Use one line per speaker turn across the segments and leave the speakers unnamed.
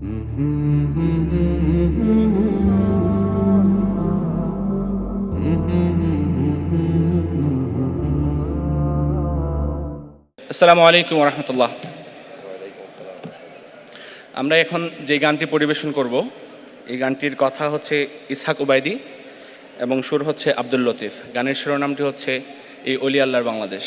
আসসালামু আলাইকুম রহমতুল্লাহ আমরা এখন যে গানটি পরিবেশন করব, এই গানটির কথা হচ্ছে ইসহাক উবাইদি এবং সুর হচ্ছে আব্দুল লতিফ। গানের শিরোনামটি হচ্ছে এই অলি আল্লাহর বাংলাদেশ।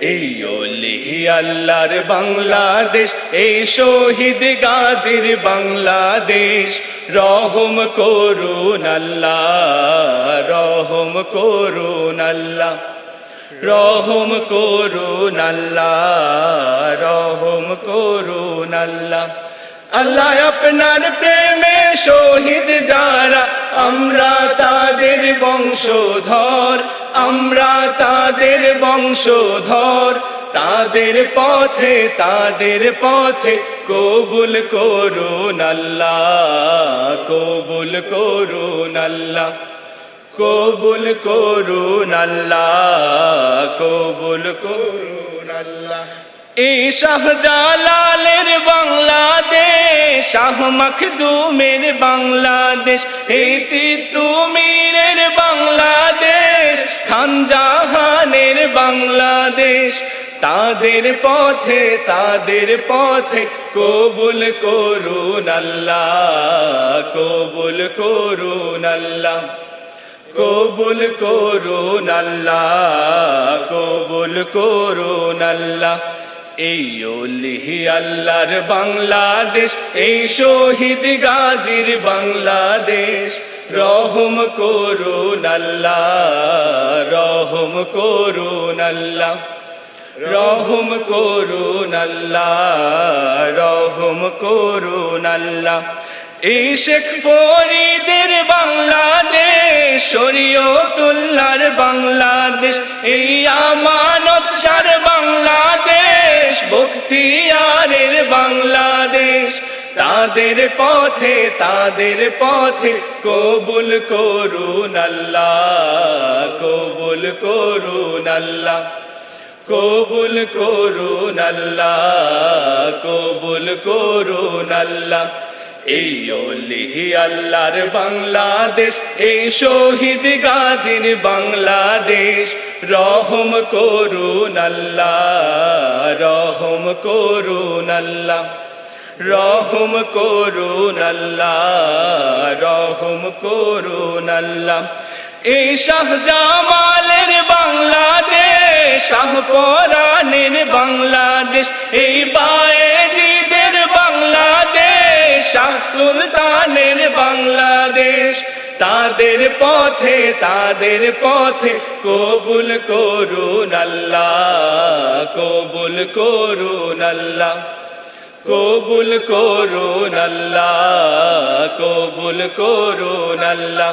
এই অলিহি আল্লাহর বাংলাদেশ, এই শহীদ গাজীর বাংলাদেশ। রহম করুন আল্লাহ, রহম করুন আল্লাহ, রহম করুন আল্লাহ, রহম করুন আল্লাহ। আল্লাহ আপনার প্রেমে শহীদ যারা, আমরা বংশধর, আমরা তাদের বংশধর। তাদের পথে তাদের পথে কবুল করুন আল্লাহ, কবুল করুন আল্লাহ, কবুল করুন আল্লাহ, কবুল করুন আল্লাহ। এই শাহজালালের বাংলাদেশ, শাহ মখদুমের বাংলাদেশ। এই তিতুমিরের বাংলাদেশ খানজাহানের বাংলাদেশ। তাদের পথে তাদের পথে কবুল করুন আল্লাহ, কবুল করুন আল্লাহ, কবুল করুন আল্লাহ, কবুল করুন আল্লাহ। এই ওলিহি আল্লাহর বাংলাদেশ, এই শহীদ গাজীর বাংলাদেশ। রহম করুন আল্লাহ, রহম করুন আল্লাহ, রহম করুন আল্লাহ, রহম করুন আল্লাহ। এই শেখ ফরিদের বাংলাদেশ, শরীয়তুল্লাহর বাংলাদেশ, এই আমানত সার বাংলাদেশ বখতিয়ারের বাংলাদেশ। তাদের পথে তাদের পথে কবুল করুন আল্লাহ, কবুল করুন আল্লাহ, কবুল করুন আল্লাহ, কবুল করুন আল্লাহ। এই আল্লাহর বাংলাদেশ, এই শহীদ গাজীর বাংলাদেশ। রহম করুন আল্লাহ, রহম করুন আল্লাহ, রহম করুন আল্লাহ, রহম করুন আল্লাহ। এই শাহজামালের বাংলাদেশ, শাহপরানের বাংলাদেশ সুলতানের বাংলাদেশ। তাদের পথে তাদের পথে কবুল করুন আল্লাহ, কবুল করুন আল্লাহ, কবুল করুন আল্লাহ, কবুল করুন আল্লাহ।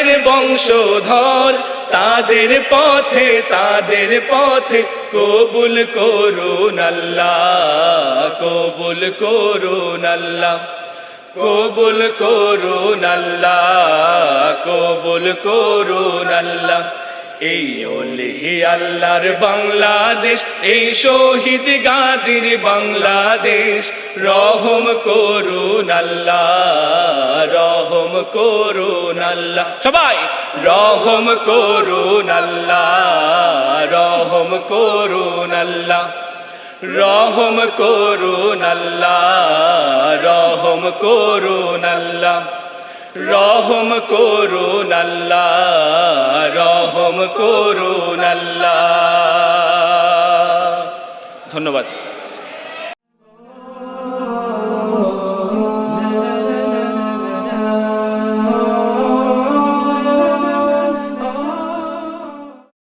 বংশধর, তাদের পথে তাদের পথে কবুল করুন আল্লাহ, কবুল করুন আল্লাহ, কবুল করুন আল্লাহ, কবুল করুন আল্লাহ। এই ওলিহি আল্লাহর বাংলাদেশ, এই শহীদ গাজীর বাংলাদেশ। রহম করুন আল্লাহ, রহম করুন আল্লাহ। সবাই, রহম করুন আল্লাহ, রহম করুন আল্লাহ। রহম করুন আল্লাহ, রহম করুন আল্লাহ। রহম করুন আল্লাহ রহম করুন আল্লাহ। ধন্যবাদ।